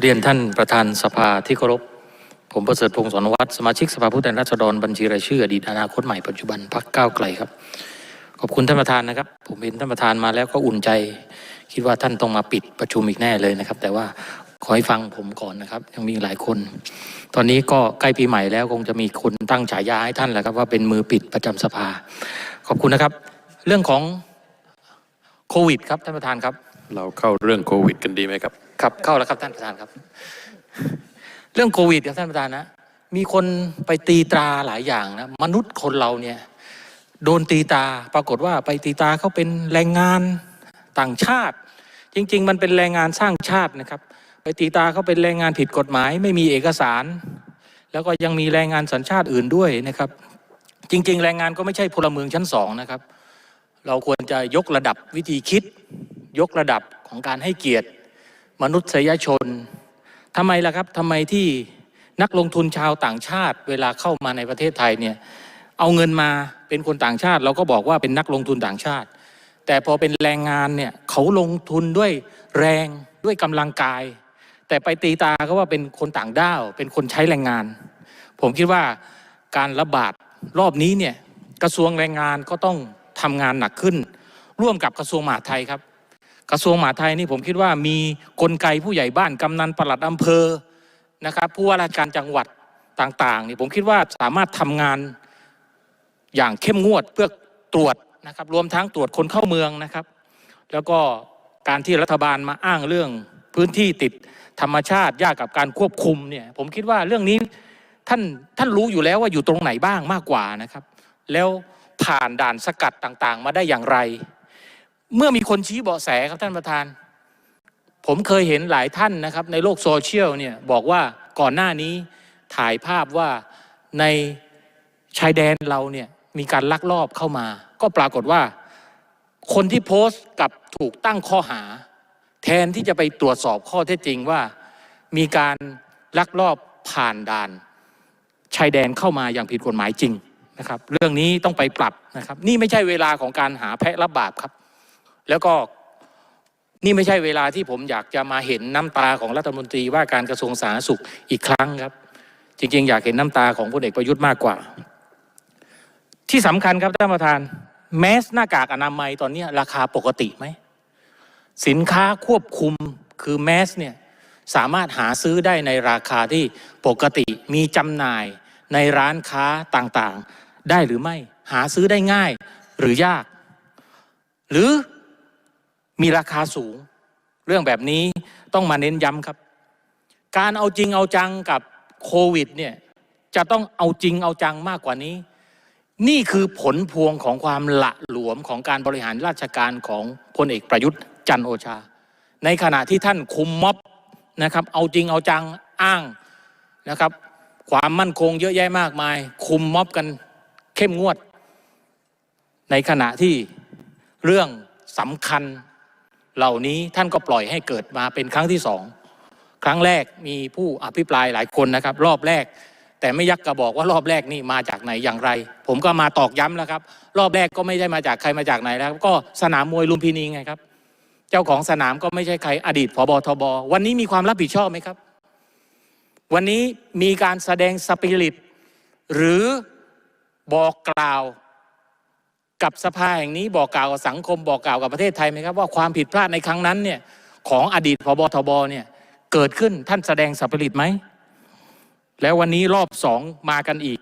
เรียนท่านประธานสภาที่เคารพ ผมประเสริฐพงศ์สอนวัตรสมาชิกสภาผู้แทนราษฎรบัญชีรายชื่ออดีตอนาคตใหม่ปัจจุบันพรรคก้าวไกลครับ ขอบคุณท่านประธานนะครับ ผมเห็นท่านประธานมาแล้วก็อุ่นใจ คิดว่าท่านต้องมาปิดประชุมอีกแน่เลยนะครับ แต่ว่าขอให้ฟังผมก่อนนะครับ ยังมีหลายคน ตอนนี้ก็ใกล้ปีใหม่แล้วคงจะมีคนตั้งฉายาให้ท่านแหละครับ ว่าเป็นมือปิดประจำสภา ขอบคุณนะครับ เรื่องของโควิด ครับท่านประธานครับ เราเข้าเรื่องโควิด กันดีไหมครับ ครับเข้าแล้วครับท่านประธานครับ เรื่องโควิดครับท่านประธานนะมีคนไปตีตราหลายอย่างนะมนุษย์คนเราเนี่ยโดนตีตาปรากฏว่าไปตีตาเขาเป็นแรงงานต่างชาติ จริง ๆ มันเป็นแรงงานสร้างชาตินะครับ ไปตีตาเขาเป็นแรงงานผิดกฎหมาย ไม่มีเอกสาร แล้วก็ยังมีแรงงานสัญชาติอื่นด้วยนะครับ จริง ๆ แรงงานก็ไม่ใช่พลเมืองชั้นสองนะครับ เราควรจะยกระดับวิธีคิด ยกระดับของการให้เกียรติ มนุษยชนทำไมล่ะครับทำไมที่นักลงทุนชาวต่างชาติ เวลาเข้ามาในประเทศไทยเนี่ยเอาเงินมาเป็นคนต่างชาติ เราก็บอกว่าเป็นนักลงทุนต่างชาติ แต่พอเป็นแรงงานเนี่ยเขาลงทุนด้วยแรงด้วยกำลังกาย แต่ไปตีตาก็ว่าเป็นคนต่างด้าว เป็นคนใช้แรงงาน ผมคิดว่าการระบาดรอบนี้เนี่ยกระทรวงแรงงานก็ต้องทำงานหนักขึ้น ร่วมกับกระทรวงมหาดไทยครับ กระทรวงมหาดไทยนี่ผมคิดว่ามีกลไกผู้ใหญ่บ้านกำนันปลัดอำเภอนะครับผู้ว่าราชการจังหวัดต่างๆนี่ผมคิดว่าสามารถทำงานอย่างเข้มงวดเพื่อตรวจนะครับรวมทั้งตรวจคนเข้าเมืองนะครับ แล้วก็การที่รัฐบาลมาอ้างเรื่องพื้นที่ติดธรรมชาติยากกับการควบคุมเนี่ยผมคิดว่าเรื่องนี้ท่านท่านรู้อยู่แล้วว่าอยู่ตรงไหนบ้างมากกว่านะครับ แล้วผ่านด่านสกัดต่างๆ มาได้อย่างไร เมื่อมีคนชี้เบาะแสครับท่านประธาน ผมเคยเห็นหลายท่านนะครับในโลกโซเชียลเนี่ยบอกว่าก่อนหน้านี้ถ่ายภาพว่าในชายแดนเราเนี่ยมีการลักลอบเข้ามา ก็ปรากฏว่าคนที่โพสต์กับถูกตั้งข้อหา แทนที่จะไปตรวจสอบข้อเท็จจริงว่า มีการลักลอบผ่านด่าน ชายแดนเข้ามาอย่างผิดกฎหมายจริงนะครับ เรื่องนี้ต้องไปปรับนะครับ นี่ไม่ใช่เวลาของการหาแพะรับบาปครับ แล้วก็นี่ไม่ใช่เวลาที่ผมอยากจะมาเห็นน้ำตาของรัฐมนตรีว่าการกระทรวงสาธารณสุขอีกครั้งครับ จริง ๆ อยากเห็นน้ำตาของพลเอกประยุทธ์มากกว่า ที่สำคัญครับท่านประธาน แมสหน้ากากอนามัยตอนนี้ราคาปกติไหมสินค้าควบคุมคือแมสเนี่ยสามารถหาซื้อได้ในราคาที่ปกติมีจำหน่ายในร้านค้าต่างๆ ได้หรือไม่หาซื้อได้ง่ายหรือยาก หรือ มีราคาสูง เรื่องแบบนี้ต้องมาเน้นย้ำครับ การเอาจริงเอาจังกับโควิดเนี่ยจะต้องเอาจริงเอาจังมากกว่านี้ นี่คือผลพวงของความละหลวมของการบริหารราชการของพลเอกประยุทธ์จันโอชา ในขณะที่ท่านคุมม็อบนะครับ เอาจริงเอาจังอ้างนะครับ ความมั่นคงเยอะแยะมากมาย คุมม็อบกันเข้มงวด ในขณะที่เรื่องสำคัญ เหล่านี้ท่านก็ปล่อยให้เกิดมาเป็นครั้งที่สองครั้งแรกมีผู้อภิปรายหลายคนนะครับ รอบแรก แต่ไม่ยักกระบอกว่ารอบแรกนี่มาจากไหนอย่างไร ผมก็มาตอกย้ำแล้วครับ รอบแรกก็ไม่ได้มาจากใครมาจากไหนแล้วก็สนามมวยลุมพินีไงครับ เจ้าของสนามก็ไม่ใช่ใครอดีตผบทบวันนี้มีความรับผิดชอบไหมครับ วันนี้มีการแสดงสปิริตหรือบอกกล่าว กับสภาแห่งนี้บอกกล่าวกับสังคมบอกกล่าวกับประเทศไทยไหมครับว่าความผิดพลาดในครั้งนั้นเนี่ยของอดีตพบทบเนี่ยเกิดขึ้นท่านแสดงสัปริตไหมแล้ววันนี้รอบสองมากันอีก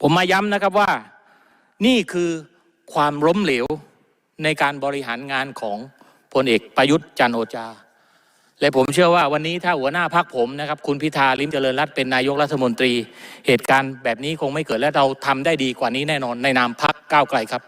ผมมาย้ำนะครับว่านี่คือความล้มเหลวในการบริหารงานของพลเอกประยุทธ์จันโอชา และผมเชื่อว่าวันนี้ถ้าหัวหน้าพักผมนะครับ คุณพิธาลิมเจริญรัตน์เป็นนายกรัฐมนตรี เหตุการณ์แบบนี้คงไม่เกิดและเราทำได้ดีกว่านี้แน่นอนในนามพักก้าวไกลครับ